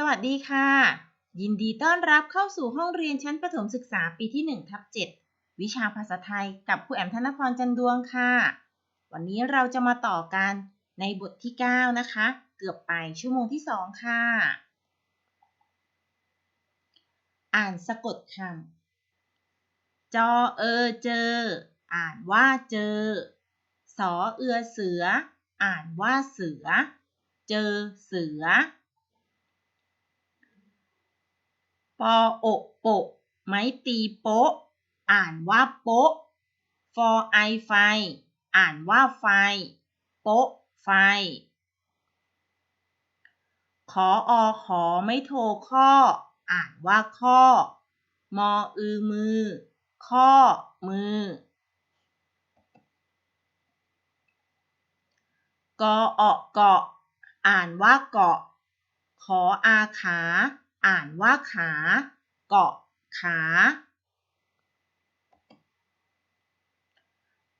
สวัสดีค่ะ ยินดีต้อนรับเข้าสู่ห้องเรียนชั้นประถมศึกษาปีที่1ทับ7วิชาภาษาไทยกับครูแอมธนพรจันดวงค่ะ วันนี้เราจะมาต่อกันในบทที่ 9 นะคะ เกือบไปชั่วโมงที่ 2 ค่ะ อ่านสะกดคำจอเออเจอ อ่านว่าเจอ สอเอือเสือ อ่านว่าเสือ เจอเสือ ปออกโปะไม้ตีโป๊ะอ่านว่าโป๊ะฟอไอไฟ อ่านว่าไฟ โป๊ะไฟ ขออขอไม่โทรข้อ อ่านว่าข้อ มออือมือ ข้อมือกออเกาะ อ่านว่าเกาะ ขออาขา อ่านว่าขา เกาะขา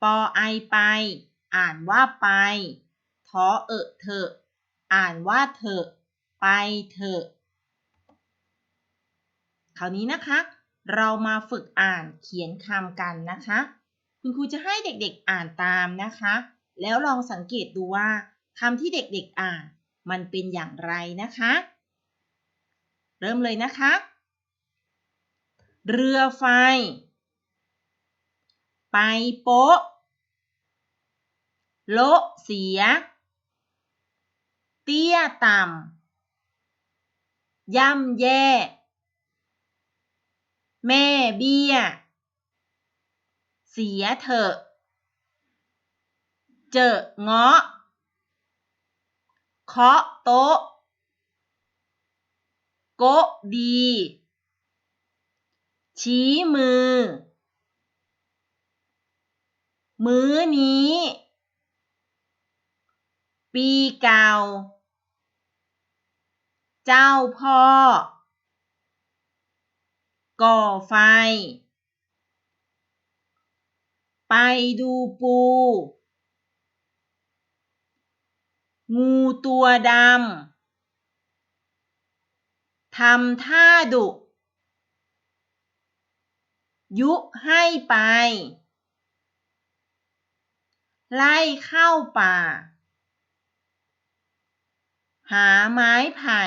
ปอไอไป อ่านว่าไป ทอเอะเถอะ อ่านว่าเถอะ ไปเถอะ คราวนี้นะคะ เรามาฝึกอ่านเขียนคำกันนะคะ คุณครูจะให้เด็กๆอ่านตามนะคะ แล้วลองสังเกตดูว่าคำที่เด็กๆอ่านมันเป็นอย่างไรนะคะ เริ่มเลยนะคะ เรือไฟ ไปโป๊ะ โลเสีย เตี้ยต่ำ ย่ำแย่ แม่เบี้ย เสียเถอะ เจอเงาะ เคาะโต๊ะ โกดี ชี้มือ มื้อนี้ ปีเก่า เจ้าพ่อ ก่อไฟ ไปดูปู งูตัวดำ ทำท่าดุ ยุให้ไป ไล่เข้าป่า หาไม้ไผ่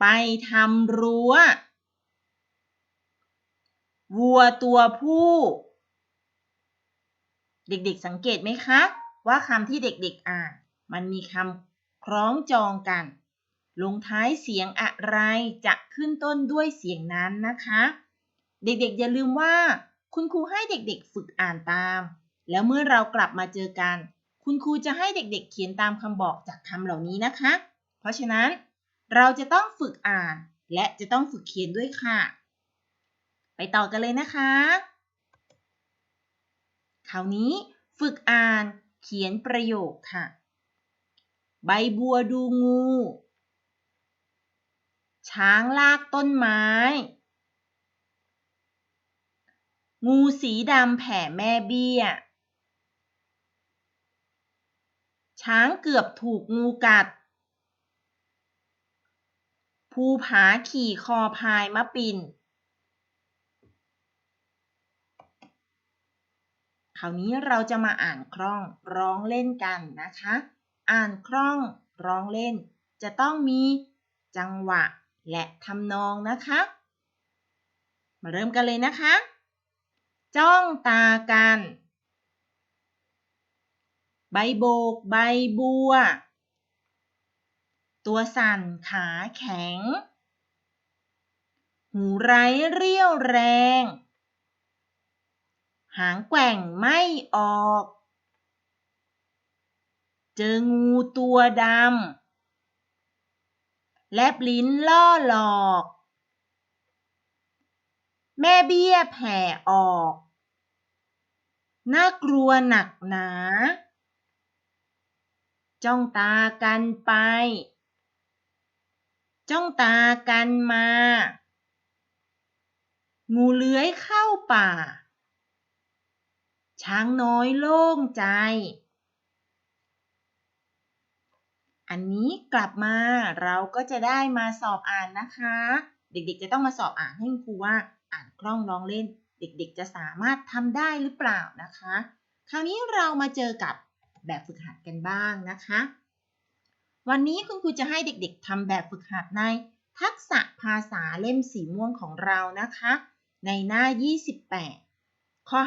ไปทำรั้ว วัวตัวผู้ เด็กๆสังเกตไหมคะ ว่าคำที่เด็กๆอ่านมันมีคำคล้องจองกัน ลงท้ายเสียงอะไรจะขึ้นต้นด้วยเสียงนั้นนะคะ เด็กๆอย่าลืมว่า คุณครูให้เด็กๆฝึกอ่านตาม แล้วเมื่อเรากลับมาเจอกัน คุณครูจะให้เด็กๆ เขียนตามคำบอกจากคำเหล่านี้นะคะ เพราะฉะนั้นเราจะต้องฝึกอ่าน และจะต้องฝึกเขียนด้วยค่ะ ไปต่อกันเลยนะคะ คราวนี้ฝึกอ่านเขียนประโยคค่ะ ใบบัวดูงู ช้างลากต้นไม้ งูสีดำแผ่แม่เบี้ย ช้างเกือบถูกงูกัด ภูผาขี่คอพายมะปินคราวนี้เราจะมาอ่านคล่องร้องเล่นกันนะคะ อ่านคล่องร้องเล่น จะต้องมีจังหวะ และทำนองนะคะ มาเริ่มกันเลยนะคะ จ้องตากัน ใบโบก ใบบัว ตัวสั่นขาแข็ง หูไร้เรี่ยวแรง หางแกว่งไม่ออก เจองูตัวดำ แลบลิ้นล่อหลอก แม่เบี้ยแผ่ออก น่ากลัวหนักหนา จ้องตากันไป จ้องตากันมา งูเลื้อยเข้าป่า ช้างน้อยโล่งใจ อันนี้กลับมาเราก็จะได้มาสอบอ่านนะคะ เด็กๆจะต้องมาสอบอ่านให้ครูว่าอ่านคล่องร้องเล่น เด็กๆจะสามารถทำได้หรือเปล่านะคะ คราวนี้เรามาเจอกับแบบฝึกหัดกันบ้างนะคะ วันนี้คุณครูจะให้เด็กๆทำแบบฝึกหัดใน ทักษะภาษาเล่มสีม่วงของเรานะคะ ในหน้า 28 ข้อ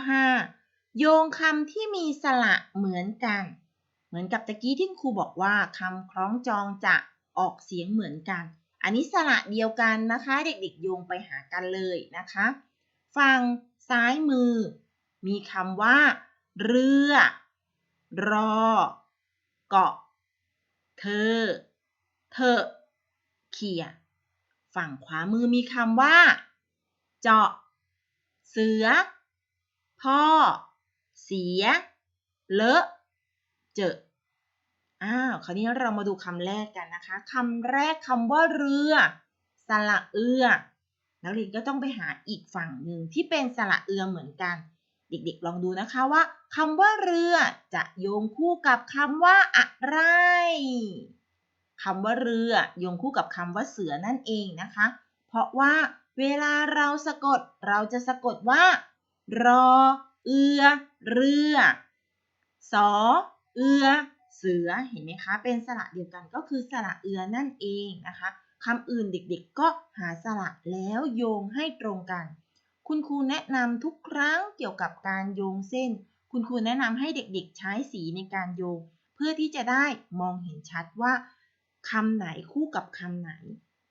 5 โยงคำที่มีสระเหมือนกัน เหมือนกับตะกี้ที่ครูบอกว่าคำคล้องจองจะออกเสียงเหมือนกัน อันนี้สระเดียวกันนะคะ เด็กๆโยงไปหากันเลยนะคะ ฝั่งซ้ายมือ มีคำว่า เรือ รอ เกาะ เธอ เธอ เขีย ฝั่งขวามือมีคำว่า เจาะ เสือ พ่อ เสีย เลอะ เจออ้าวคราวนี้เรามาดูคำแรกกันนะคะคำแรกคำว่าเรือสระเอือนักเรียนก็ต้องไปหาอีกฝั่งหนึ่งที่เป็นสระเอือเหมือนกัน เด็กๆลองดูนะคะว่าคำว่าเรือจะโยงคู่กับคำว่าอะไรคำว่าเรือโยงคู่กับคำว่าเสือนั่นเองนะคะ เพราะว่าเวลาเราสะกดเราจะสะกดว่า รอ เอือ เรือสอ เอือ เสือ เห็นไหมคะ เป็นสระเดียวกันก็คือสระเอือนั่นเองนะคะคำอื่นเด็กๆ ก็หาสระแล้วโยงให้ตรงกัน คุณครูแนะนำทุกครั้งเกี่ยวกับการโยงเส้น คุณครูแนะนำให้เด็กๆ ใช้สีในการโยง เพื่อที่จะได้มองเห็นชัดว่าคำไหนคู่กับคำไหน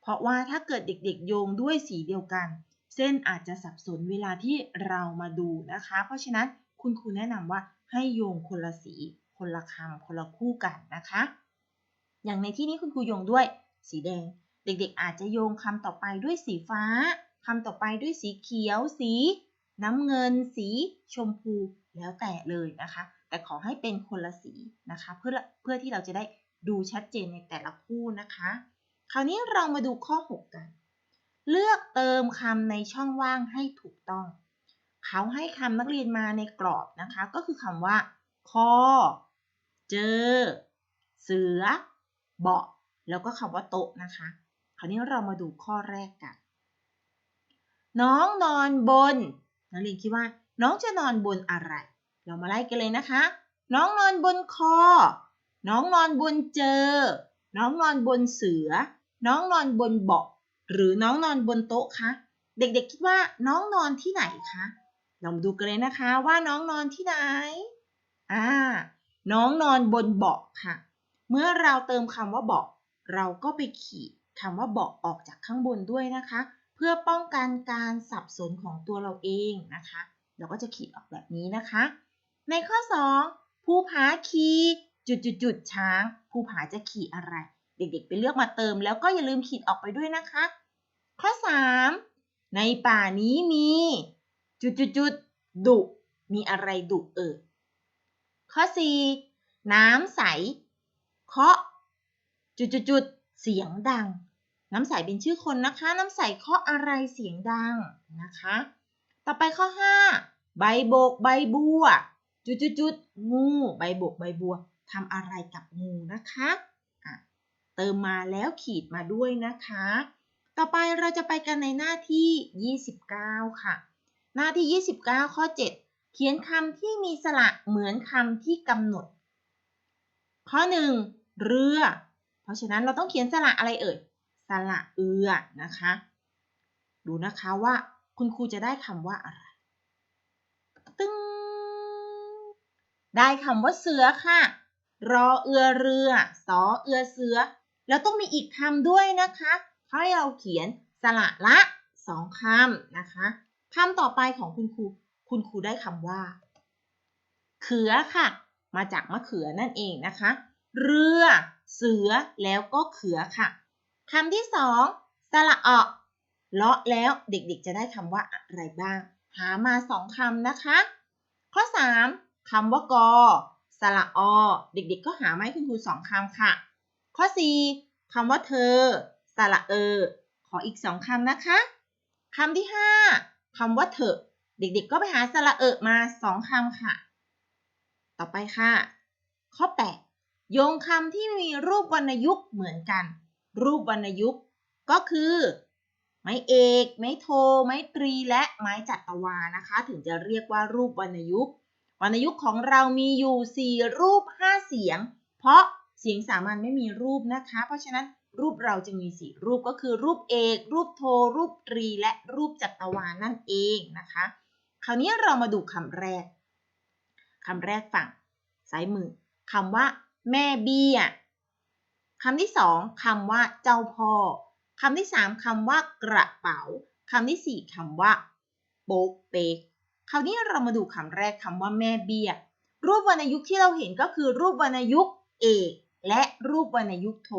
เพราะว่าถ้าเกิดเด็กๆ โยงด้วยสีเดียวกัน เส้นอาจจะสับสนเวลาที่เรามาดูนะคะ เพราะฉะนั้นคุณครูแนะนำว่าให้โยงคนละสี คนละคำคนละคู่กันนะคะ อย่างในที่นี้คุณครูโยงด้วยสีแดง เด็กๆอาจจะโยงคำต่อไปด้วยสีฟ้าคำต่อไปด้วยสีเขียว สี น้ำเงิน สีชมพูแล้วแต่เลยนะคะ แต่ขอให้เป็นคนละสีนะคะ เพื่อเพื่อที่เราจะได้ดูชัดเจนในแต่ละคู่นะคะ คราวนี้เรามาดูข้อ 6 กัน เลือกเติมคำในช่องว่างให้ถูกต้อง เขาให้คำนักเรียนมาในกรอบนะคะ ก็คือคำว่าคอ เจอ เสือ เบาะ แล้วก็คำว่าโต๊ะนะคะ คราวนี้เรามาดูข้อแรกกัน น้องนอนบน นักเรียนคิดว่า น้องจะนอนบนอะไร เรามาไล่กันเลยนะคะ น้องนอนบนคอ น้องนอนบนเจอ น้องนอนบนเสือ น้องนอนบนเบาะ หรือน้องนอนบนโต๊ะคะ เด็กๆคิดว่าน้องนอนที่ไหนคะ เรามาดูกันเลยนะคะว่าน้องนอนที่ไหน อ่า น้องนอนบนเบาะค่ะ เมื่อเราเติมคำว่าเบาะเราก็ไปขีดคำว่าเบาะออกจากข้างบนด้วยนะคะ เพื่อป้องกันการสับสนของตัวเราเองนะคะ เราก็จะขีดออกแบบนี้นะคะ ในข้อ2ผู้ผาขี่จุดจุดจุดช้างผู้ผาจะขี่อะไร เด็กๆ ไปเลือกมาเติม แล้วก็อย่าลืมขีดออกไปด้วยนะคะ ข้อ 3 ในป่านี้มี จุดจุดจุดดุมีอะไรดุเอ่ย ข้อ 4 น้ำใส เคาะ จุดจุดจุดเสียงดัง น้ำใสเป็นชื่อคนนะคะ น้ำใสเคาะอะไรเสียงดังนะคะ ต่อไปข้อ 5 ใบโบกใบบัว จุดจุดจุดงู ใบโบกใบบัวทำอะไรกับงูนะคะะเติมมาแล้วขีดมาด้วยนะคะ ต่อไปเราจะไปกันในหน้าที่ 29 ค่ะ หน้าที่ 29 ข้อ 7 เขียนคำที่มีสระเหมือนคำที่กำหนด ข้อ 1 เรือ เพราะฉะนั้นเราต้องเขียนสระอะไรเอ่ย สระเอือนะคะ ดูนะคะว่าคุณครูจะได้คำว่าอะไร ตึ้งได้คำว่าเสือค่ะ รอเอือเรือ สอเอือเสือ แล้วต้องมีอีกคำด้วยนะคะให้เราเขียนสระละสองคำนะคะคำต่อไปของคุณครู คุณครูได้คำว่า เขือค่ะ มาจากมะเขือนั่นเองนะคะ เรือ เสือ แล้วก็เขือค่ะคำที่สองสระออกเลาะแล้วเด็กๆ จะได้คำว่าอะไรบ้าง หามาสองคำนะคะ ข้อ3คำว่ากอสระอเด็กๆ ก็หามาให้คุณครูสองคำค่ะ ข้อ4คำว่าเธอสระเออขออีกสองคำนะคะคำที่5คำว่าเถอะ เด็กๆก็ไปหาสระเออมาสองคำค่ะ ต่อไปค่ะ ข้อ 8 โยงคำที่มีรูปวรรณยุกต์เหมือนกัน รูปวรรณยุกต์ก็คือ ไม้เอก ไม้โท ไม้ตรี และไม้จัตวานะคะ ถึงจะเรียกว่ารูปวรรณยุกต์วรรณยุกต์ของเรามีอยู่ 4 รูป 5 เสียง เพราะเสียงสามัญไม่มีรูปนะคะ เพราะฉะนั้นรูปเราจึงมี4รูปก็คือรูปเอก รูปโท รูปตรี และรูปจัตวานั่นเองนะคะ คราวนี้เรามาดูคำแรกคำแรกฝั่งซ้ายมือคำว่า แม่เบี้ยคำที่สองคำว่าเจ้าพ่อคำที่สามคำว่ากระเป๋าคำที่สี่คำว่าโป๊กเป๊กคราวนี้เรามาดูคำแรกคำว่าแม่เบี้ย รูปวรรณยุกต์ที่เราเห็นก็คือรูปวรรณยุกต์เอกและรูปวรรณยุกต์โท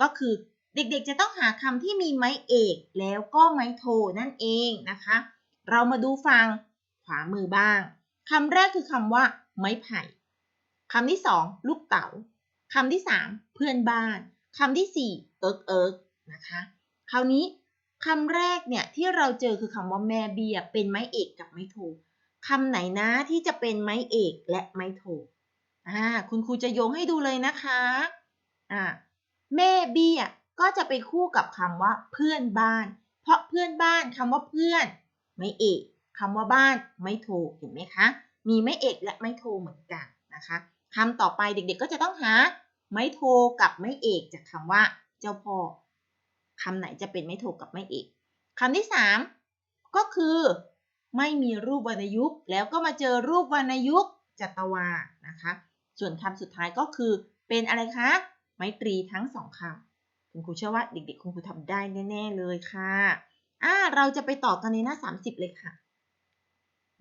ก็คือเด็กๆจะต้องหาคำที่มีไม้เอกแล้วก็ไม้โทนั่นเองนะคะ เรามาดูฟัง ขวามือบ้างคำแรกคือคำว่า ไม้ไผ่คำที่สองลูกเต๋าคำที่สามเพื่อนบ้านคำที่สี่เอิกเอิกนะคะคราวนี้คำแรกเนี่ยที่เราเจอคือคำว่าแม่เบี้ยเป็นไม้เอกกับไม้โทคำไหนนะที่จะเป็นไม้เอกและไม้โทอ่าคุณครูจะโยงให้ดูเลยนะคะอ่าแม่เบี้ยก็จะไปคู่กับคำว่าเพื่อนบ้าน เพราะเพื่อนบ้านคำว่าเพื่อน ไม้เอก คำว่าบ้านไม่โทเห็นไหมคะ มีไม้เอกและไม้โทเหมือนกันนะคะคำต่อไปเด็กๆก็จะต้องหาไม้โทกับไม้เอกจากคำว่า เจ้าพ่อคำไหนจะเป็นไม้โทกับไม้เอกคำที่สามก็คือไม่มีรูปวรรณยุกต์แล้วก็มาเจอรูปวรรณยุกต์จัตวานะคะ ส่วนคำสุดท้ายก็คือเป็นอะไรคะไมตรีทั้งสองคำคุณครูเชื่อว่าเด็กๆคุณครูทำได้แน่ ๆ เลยค่ะอ่าเราจะไปต่อกันในหน้า 30 เลยค่ะ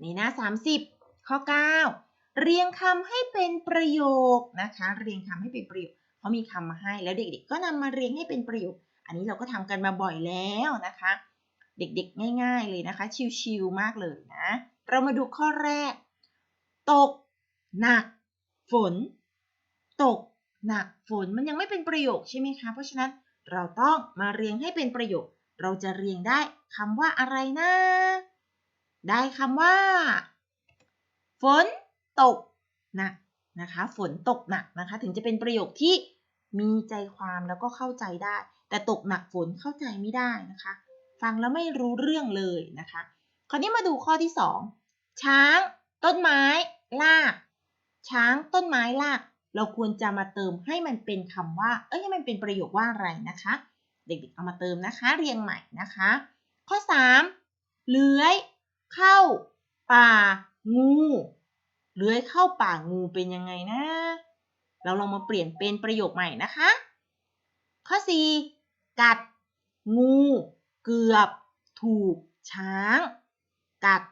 ในหน้า 30 ข้อ 9 เรียงคำให้เป็นประโยคนะคะ เรียงคำให้เป็นประโยคเขามีคำมาให้แล้วเด็กๆ ก็นำมาเรียงให้เป็นประโยค อันนี้เราก็ทำกันมาบ่อยแล้วนะคะ เด็กๆ ง่าย ๆ เลยนะคะ ชิวๆมากเลยนะ เรามาดูข้อแรก ตก หนัก ฝน ตก หนัก ฝน มันยังไม่เป็นประโยคใช่ไหมคะ เพราะฉะนั้นเราต้องมาเรียงให้เป็นประโยค เราจะเรียงได้คำว่าอะไรนะ ได้คำว่า ฝนตกหนักนะคะ ฝนตกหนักนะคะ ถึงจะเป็นประโยคที่มีใจความแล้วก็เข้าใจได้ แต่ตกหนักฝนเข้าใจไม่ได้นะคะ ฟังแล้วไม่รู้เรื่องเลยนะคะ คราวนี้มาดูข้อที่ 2 ช้าง ต้นไม้ ลาก ช้างต้นไม้ลาก เราควรจะมาเติมให้มันเป็นคำว่า เอ้ยให้มันเป็นประโยคว่าอะไรนะคะ เด็กๆเอามาเติมนะคะ เรียงใหม่นะคะ ข้อ 3 เลื้อย เข้าป่างูเลื้อยเข้าป่างูเป็นยังไงนะ เราลองมาเปลี่ยนเป็นประโยคใหม่นะคะ ข้อ 4 กัด งู เกือบ ถูก ช้าง กัด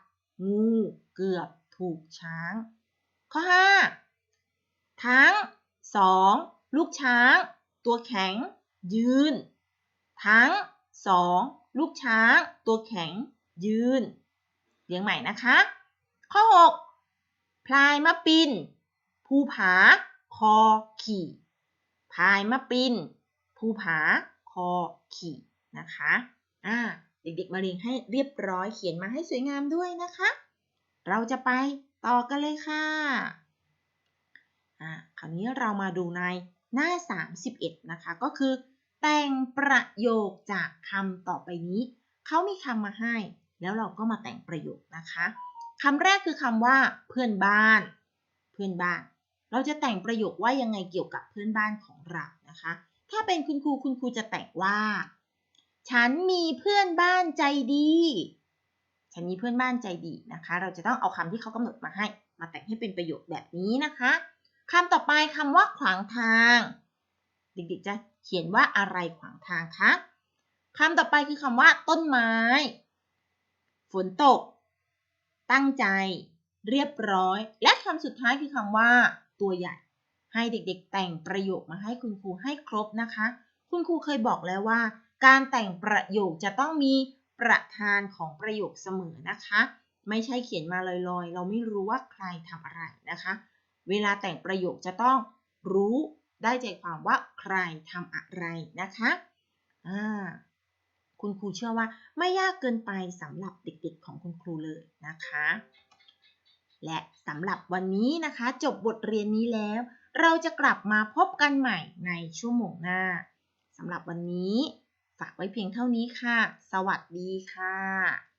งู เกือบ ถูกช้าง ข้อ 5 ทั้งสองลูกช้าง ตัวแข็ง ยืน ทั้งสองลูกช้าง ตัวแข็ง ยืน เรียงใหม่นะคะ ข้อ 6 พลายมะปิน ภูผา คอขี่พลายมะปิน ภูผา คอขี่นะคะ อ่า เด็กๆ มาเรียงให้เรียบร้อยเขียนมาให้สวยงามด้วยนะคะ เราจะไปต่อกันเลยค่ะ อ่า คราวนี้เรามาดูในหน้า 31 นะคะ ก็คือ แต่งประโยคจากคำต่อไปนี้ เขามีคำมาให้ แล้วเราก็มาแต่งประโยคนะคะคำแรกคือคำว่า เพื่อนบ้าน เพื่อนบ้าน เราจะแต่งประโยคว่ายังไงเกี่ยวกับเพื่อนบ้านของเรานะคะ ถ้าเป็นคุณครูคุณครูจะแต่งว่า ฉันมีเพื่อนบ้านใจดี ฉันมีเพื่อนบ้านใจดีนะคะ เราจะต้องเอาคำที่เขากำหนดมาให้ มาแต่งให้เป็นประโยคแบบนี้นะคะคำต่อไปคำว่าขวางทางเด็กๆจะเขียนว่าอะไรขวางทางคะคำต่อไปคือคำว่าต้นไม้ ฝนตก ตั้งใจ เรียบร้อย และคำสุดท้ายคือคำว่า ตัวใหญ่ ให้เด็กๆ แต่งประโยคมาให้คุณครูให้ครบนะคะ คุณครูเคยบอกแล้วว่า การแต่งประโยคจะต้องมีประธานของประโยคเสมอนะคะ ไม่ใช่เขียนมาลอยๆ เราไม่รู้ว่าใครทำอะไรนะคะ เวลาแต่งประโยคจะต้องรู้ได้ใจความว่าใครทำอะไรนะคะ อ่า คุณครูเชื่อว่าไม่ยากเกินไปสำหรับเด็กๆของคุณครูเลยนะคะ และสำหรับวันนี้นะคะ จบบทเรียนนี้แล้ว เราจะกลับมาพบกันใหม่ในชั่วโมงหน้าสำหรับวันนี้ ฝากไว้เพียงเท่านี้ค่ะ สวัสดีค่ะ